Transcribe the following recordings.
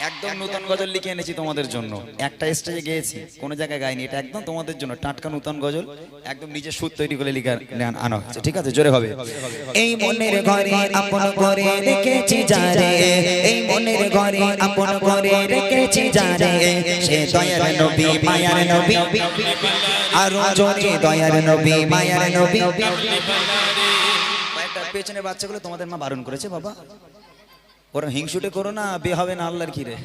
একদম নতুন গজল লিখে এনেছি তোমাদের জন্য। একটা স্টেজে গেয়েছি কোনো জায়গায় গাইনি এটা একদম তোমাদের জন্য টাটকা নতুন গজল একদম নিজে সুর তৈরি করে লিখে আন- হচ্ছে ঠিক আছে? জোরে হবে। এই মনের ঘরে আপন করে রেখেছি যারে এই মনের ঘরে আপন করে রেখেছি যারে সে দয়ার নবী মায়ার নবী আরও জোরে দয়ার নবী মায়ার নবী। পেছনে বাচ্চাগুলো তোমাদের মা বারণ করেছে বাবা। ওরা হিংসুটে করো না বে হবে না আল্লাহর কি রে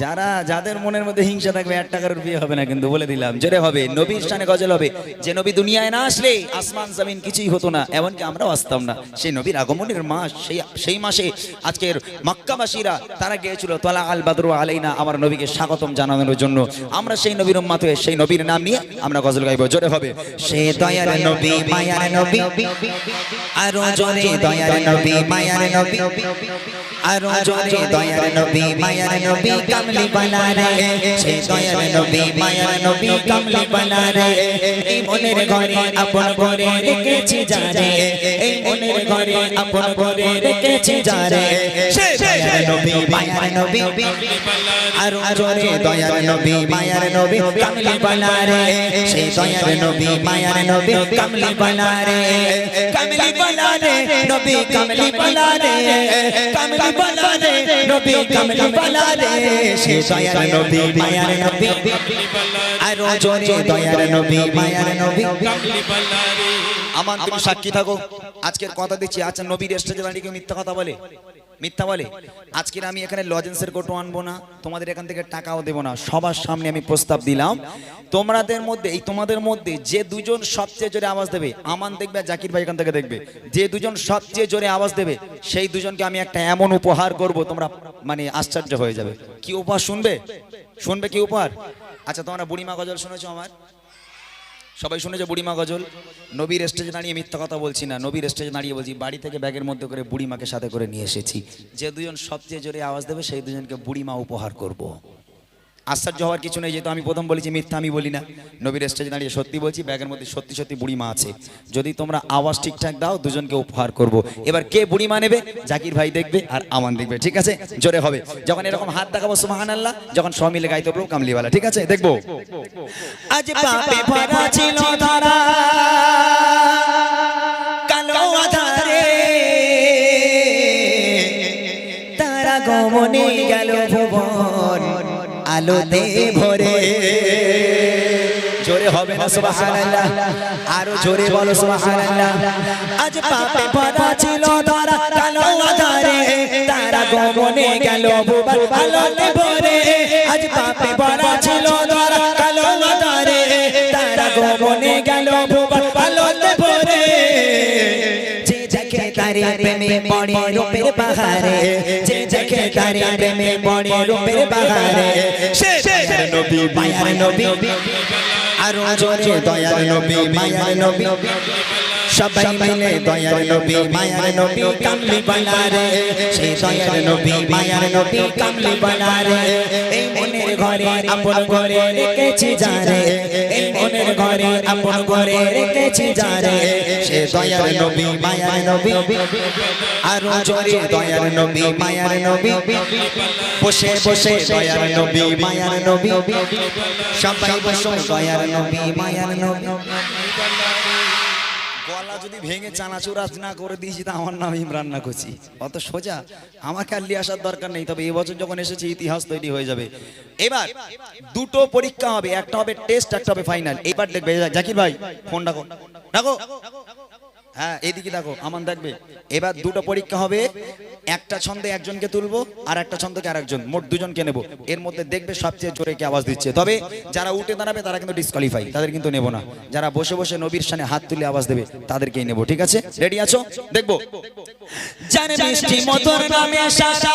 যারা, যাদের মনের মধ্যে হিংসা থাকবে, এক টাকার বিয়ে হবে না কিন্তু, বলে দিলাম। জোরে হবে, নবীর স্থানে গজল হবে। যে নবী দুনিয়ায় না আসলে, আসমান, জমিন কিছুই হতো না, এমনকি আমরাও আসতাম না। সেই নবীর আগমনের মাস, সেই সেই মাসে আজকের মক্কাবাসীরা, তারা গিয়েছিল, তলা আল বাদরু আলাইনা আমার নবীকে স্বাগতম জানানোর জন্য। আমরা সেই নবীর উম্মাত হয়ে সেই নবীর নাম নিয়ে আমরা গজল গাইব। জোরে হবে। সে দয়ার নবী, মায়ার নবী, আরও জোরে দয়ার নবী, মায়ার নবী, আরও জোরে দয়ার নবী, মায়ার নবী কামলি বালা রে সে দয়ার নবী মায়ার নবী কামলি বালা রে এই মনের ঘরে আপন করে রেখেছি যারে এই মনের ঘরে আপন করে রেখেছি যারে সে দয়ার নবী মায়ার নবী আরও জোরে দয়ার নবী মায়ার নবী কামলি বালা রে সে দয়ার নবী মায়ার নবী কামলি বালা রে কামলি বালা রে নবী কামলি বালা রে কামলি বালা রে নবী কামলি বালা রে সে দয়ার নবী মায়ার নবী আরও জোরে দয়ার নবী মায়ার নবী আমার তুমি সাক্ষী থাকো আজকের কথা দিচ্ছি আচ্ছা নবীর স্টেজে দাঁড়িয়ে কেউ মিথ্যা কথা বলে মিথ্যা বলে আজকের আমি এখানে লজেন্সের কোটো আনব না তোমাদের এখান থেকে টাকাও দেবো না সবার সামনে আমি প্রস্তাব দিলাম তোমাদের মধ্যে এই তোমাদের মধ্যে যে দুজন সবচেয়ে জোরে আওয়াজ দেবে আমান দেখবে জাকির ভাই এখান থেকে দেখবে যে দুজন সবচেয়ে জোরে আওয়াজ দেবে সেই দুজনকে আমি একটা এমন উপহার করব তোমরা মানে আশ্চর্য হয়ে যাবে। কি উপহার শুনবে? শুনবে কি উপহার? আচ্ছা তোমরা বুড়িমা গজল শুনেছো আমার? সবাই শুনেছো বুড়িমা গজল? নবীর স্টেজে দাঁড়িয়ে মিথ্যা কথা বলছি না। নবীর স্টেজে দাঁড়িয়ে বলছি, বাড়ি থেকে ব্যাগের মধ্যে করে বুড়িমাকে সাথে করে নিয়ে এসেছি। যে দুজন সবচেয়ে জোরে আওয়াজ দেবে, সেই দুজনকে বুড়িমা উপহার করব। আশ্চর্য হওয়ার কিছু নেই যেহেতু আমি প্রথম বলেছি মিথ্যা আমি বলি না। নবীর স্টেজে দাঁড়িয়ে সত্যি বলছি ব্যাগের মধ্যে সত্যি সত্যি বুড়িমা আছে। যদি তোমরা আওয়াজ ঠিকঠাক দাও দুজনকে উপহার করব। এবার কে বুড়িমা নেবে? জাকির ভাই দেখবে আর আমান দেখবে ঠিক আছে? জোরে হবে। যখন এরকম হাত দেখাবো সুমাহান আল্লাহ যখন সব মিলে গাইতে পারব কামলিওয়ালা ঠিক আছে? দেখব। আজ পাপে ভরা ছিল ধরা। কালো আধারে। তারা গমনে গেল ভুবন। আলোতে ভরে। জোরে হবে না সুবহানাল্লাহ। আরও জোরে বলো সুবহানাল্লাহ। আজ পাপে ভরা ছিল ধরা কালো আধারে তারা গমনে গেল ভুবন আলোতে ভরে। আজ পাপে ভরা ছিল ধরা প্রেমে পড়ে রূপের বাহারে যে দেখে তারে প্রেমে পড়ে রূপের বাহারে সে নবী, মায়ার নবী। আরও জোরে দয়ার নবী, মায়ার নবী। সবাই মিলে দয়ার নবী, মায়ার নবী কামলি বানারে। সেই দয়ার নবী, মায়ার নবী কামলি বানারে। এই ঘরে আপন ঘরে রেখেছি যারে। মনের ঘরে আপন ঘরে রেখেছি যারে। সে দয়ার নবী মায়ার নবী। আরও জোরে দয়ার নবী মায়ার নবী। বসে বসে দয়ার নবী মায়ার নবী। সবাই বসো দয়ার নবী মায়ার নবী। গলা যদি ভেঙে চানাচুর আজ না করে দিয়েছি, তা আমার নাম ইমরান না করছি। অত সোজা? আমাকে আর নিয়ে আসার দরকার নেই, তবে এবছর যখন এসেছি, ইতিহাস তৈরি হয়ে যাবে। এবার দুটো পরীক্ষা হবে, একটা হবে টেস্ট, একটা হবে ফাইনাল। এবার দেখবে, জাকির ভাই, ফোন ডাকো। ডাকো। হ্যাঁ এইদিকে দেখো আমান দেখবে। এবার দুটো পরীক্ষা হবে। একটা ছন্দে একজনকে তুলবো আর একটা ছন্দকে আরেকজন মোট দুজনকে নেব। এর মধ্যে দেখবে সবচেয়ে জোরে কে আওয়াজ দিচ্ছে। তবে যারা উঠে দাঁড়াবে তারা কিন্তু ডিসকোয়ালিফাই তাদের কিন্তু নেব না। যারা বসে বসে নবীর সামনে হাত তুলে আওয়াজ দেবে তাদেরকেই নেব ঠিক আছে? রেডি আছো? দেখব? জানে নামে সারা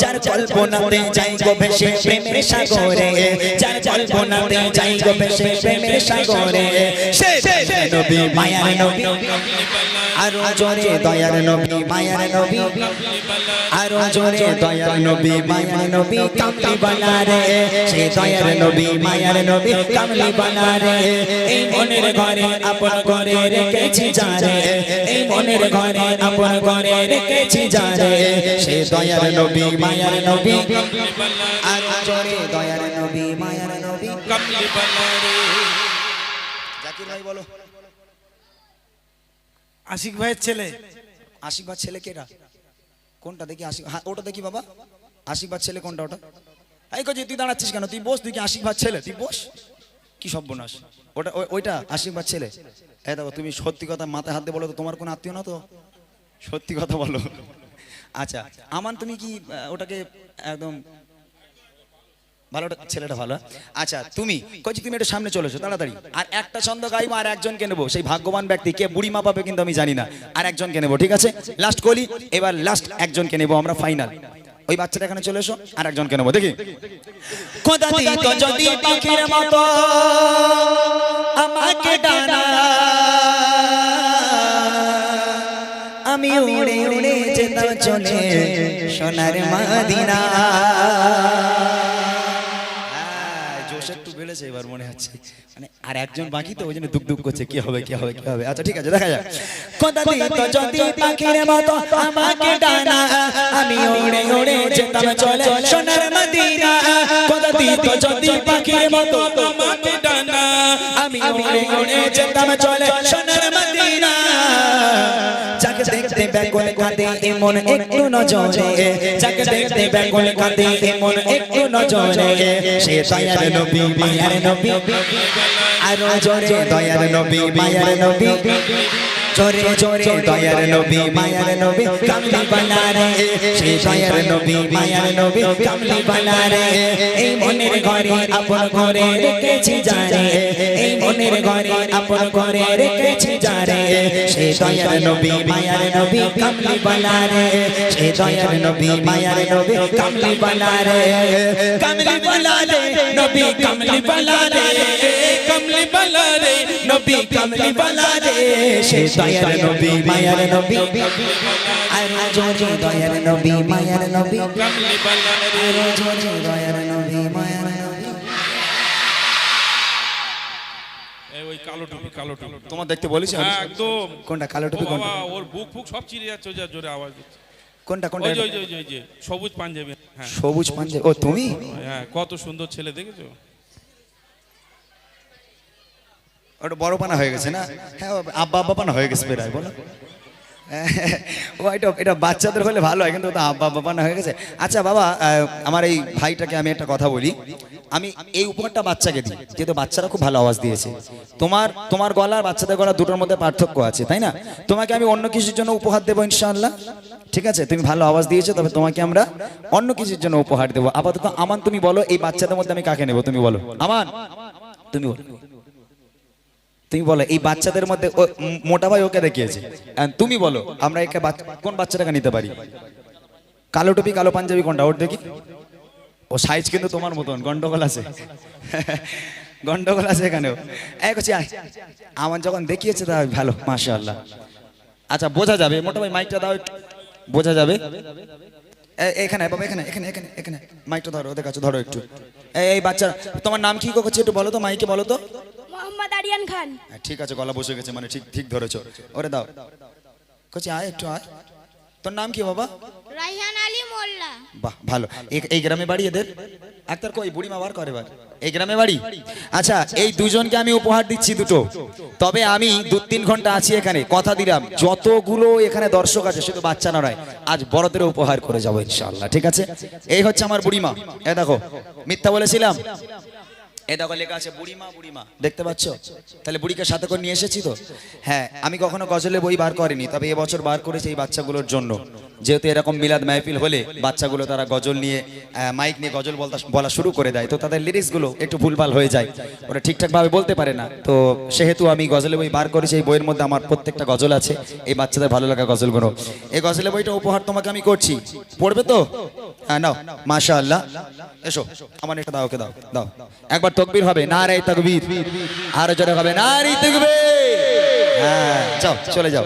কল্পনাতে যাই গো ভেসে প্রেমের সাগরে যার কল্পনাতে যাই গো ভেসে প্রেমের সাগরে সে নবী মায়ার নবী আরও জোরে দয়ার নবী, মায়ার নবী। আরও জোরে দয়ার নবী, মায়ার নবী, কামলি বানা রে। সে দয়ার নবী, মায়ার নবী, কামলি বানা রে। এই মনের ঘরে আপন ঘরে রেখেছি যারে এই মনের ঘরে আপন ঘরে রেখেছি যারে সে দয়ার নবী, মায়ার নবী। জাকির ভাই, বলো। আশিক ভাইয়ের ছেলে। আশীর্বাদ ছেলে কেটা কোনটা দেখি আশীর্বাদ হ্যাঁ ওটা দেখি বাবা। আশীর্বাদ ছেলে কোনটা ওটা? এই কজি তুই দাঁড়াচ্ছিস কেন? তুই বস তুই কি আশীর্বাদ ছেলে? তুই বস। কি সব বোনাস ওটা ওই- ওইটা আশীর্বাদ ছেলে। এই দেখো তুমি সত্যি কথা মাথায় হাত দিয়ে বলো তো তোমার কোনো আত্মীয় না তো? সত্যি কথা বলো। আচ্ছা আমান তুমি কি ওটাকে একদম ভালো ওটা- ছেলেটা ভালো আচ্ছা তুমি কচি তুমি একটু সামনে চলেছো তাড়াতাড়ি। আর একটা ছন্দ গাইবো আর একজনকে নেব। সেই ভাগ্যবান ব্যক্তি কে বুড়ি মা পাবে কিন্তু আমি জানি না। আর একজনকে নেব ঠিক আছে? লাস্ট কলি এবার লাস্ট একজনকে নেব আমরা ফাইনাল ওই বাচ্চাটা এখানে চলে এসো আর একজনকে নেব দেখি। আমি উড়ে উড়ে চলে সোনার মাদিনা। হ্যাঁ, বেড়েছে এবার মনে হচ্ছে মানে আর একজন বাকি তো ওই জন্য দুঃখ দুঃখ করছে, কি হবে কি হবে কি হবে? আচ্ছা ঠিক আছে, দেখা যাক। খোদা দিত যদি পাখির মতো আমাকে ডানা, আমি উড়ে উড়ে যেতাম চলে সোনার মাদিনা। খোদা দিত যদি পাখির মতো আমাকে ডানা, আমি উড়ে উড়ে যেতাম চলে সোনার মদিনা। ব্যাকুল কাঁদে, এমন একটু নজরে। যাকে দেখতে ব্যাকুল কাঁদে, এমন একটু নজরে। সে দয়ার নবী, মায়ার নবী। আর জোরে, দয়ার নবী, মায়ার নবী। জোরে জোরে দয়ার নবী মায়ার নবী কামলি বানা রে। সে দয়ার নবী মায়ার নবী কামলি বানা রে। এই মনের ঘরে আপন ঘরে রেখেছি জারে এই মনের ঘরে আপন ঘরে রেখেছি জারে সে দয়ার নবী মায়ার নবী কামলি বানা রে। সে দয়ার নবী মায়ার নবী কামলি বানা রে কামলি বানা রে। নবী কামলি বানা রে কামলি বালারে নবী কামলি বানা রে। সে দয়ার নবী মায়ার নবী। আর জোরে দয়ার নবী মায়ার নবী। আর জোরে দয়ার নবী মায়ার নবী ওই কালো টুপি কালো টুপি। তোমার দেখতে বলেছি আমি? হ্যাঁ, একদম। কোনটা কালো টুপি কোনটা? ওর বুক ফুক সব চিরে যাচ্ছে যা জোরে আওয়াজ দিচ্ছে। কোনটা কোনটা? ওই যে সবুজ পাঞ্জাবি। হ্যাঁ। সবুজ পাঞ্জাবি। ও তুমি? হ্যাঁ কত সুন্দর ছেলে দেখেছ? ওটা বড় পানা হয়ে গেছে না? হ্যাঁ আব্বা আব্বা পানা হয়ে গেছে প্রায়, বলো। ও, এটা এটা বাচ্চাদের হলে ভালো হয়, কিন্তু ওটা আব্বা পানা হয়ে গেছে। আচ্ছা বাবা আমার এই ভাইটাকে আমি একটা কথা বলি। আমি এই উপহারটা বাচ্চাকে দিই, যেহেতু বাচ্চারা খুব ভালো আওয়াজ দিয়েছে। তোমার তোমার গলা বাচ্চাদের গলা দুটোর মধ্যে পার্থক্য আছে, তাই না? তোমাকে আমি অন্য কিছুর জন্য উপহার দেবো, ইনশাআল্লাহ। ঠিক আছে? তুমি ভালো আওয়াজ দিয়েছ, তবে তোমাকে আমরা অন্য কিছুর জন্য উপহার দেবো। আপাতত আমান, তুমি বলো, এই বাচ্চাদের মধ্যে আমি কাকে নেব? তুমি বলো। আমান, তুমি বলো। তুমি বলো এই বাচ্চাদের মধ্যে মোটা ভাই ওকে দেখিয়েছে। তুমি বলো আমরা একে কোন বাচ্চাটাকে নিতে পারি? কালো টুপি কালো পাঞ্জাবি কোনটা? ওর দেখি। ও সাইজ কিন্তু তোমার মতন গন্ডগোল আছে। গন্ডগোল আছে এখানেও। এক হচ্ছে আমার যখন দেখিয়েছে তা ভালো মাশাআল্লাহ। আচ্ছা বোঝা যাবে মোটা ভাই মাইকটা দাও। বোঝা যাবে? এখানে বাবা এখানে এখানে এখানে এখানে। মাইকটা ধরো ওদের কাছে ধরো একটু। এই এই বাচ্চা তোমার নাম কি করছে একটু বলো তো মাইকে বলো তো। মোহাম্মদ আরিয়ান খান। হ্যাঁ, ঠিক আছে গলা বসে গেছে মানে ঠিক ঠিক ধরেছো। ওরে দাও। কচি আয় একটু আয়। তোর নাম কি বাবা? রাইহান আলী মোল্লা। বাহ ভালো। এই- গ্রামে বাড়ি এদের? একটার কই বুড়ি মা বার করে বার এই গ্রামে বাড়ি? আচ্ছা এই দুজনকে আমি উপহার দিচ্ছি দুটো। তবে আমি দু তিন ঘণ্টা আছি এখানে কথা দিলাম। যতগুলো এখানে দর্শক আছে শুধু বাচ্চা নয় আজ বড়দের উপহার করে যাব ইনশাআল্লাহ ঠিক আছে? এই হচ্ছে আমার বুড়িমা। এ দেখো মিথ্যা বলেছিলাম? বুড়িকে হ্যাঁ আমি কখনো গজলে বই বার তবে বাচ্চাগুলোর জন্য। যেহেতু এরকম মিলাদ মাহফিল হলে বাচ্চাগুলো তারা গজল নিয়ে মাইক নিয়ে গজল বলা শুরু করে দেয়, তো তাদের একটু ভুলভাল হয়ে যায়। ওরা বলতে পারে না। তো সেহেতু আমি গজলের বই বার করেছি, এই বইয়ের মধ্যে আমার প্রত্যেকটা গজল আছে, এই বাচ্চাদের ভালো লাগা গজলগুলো। এই গজলের বইটা উপহার তোমাকে আমি করছি। পড়বে তো? হ্যাঁ নাও মাশা এসো, আমার এটা দাও দাও দাও। একবার তকবীর হবে না রে তকবির। আরও জোরে হবে না রে তকবির। হ্যাঁ যাও, চলে যাও।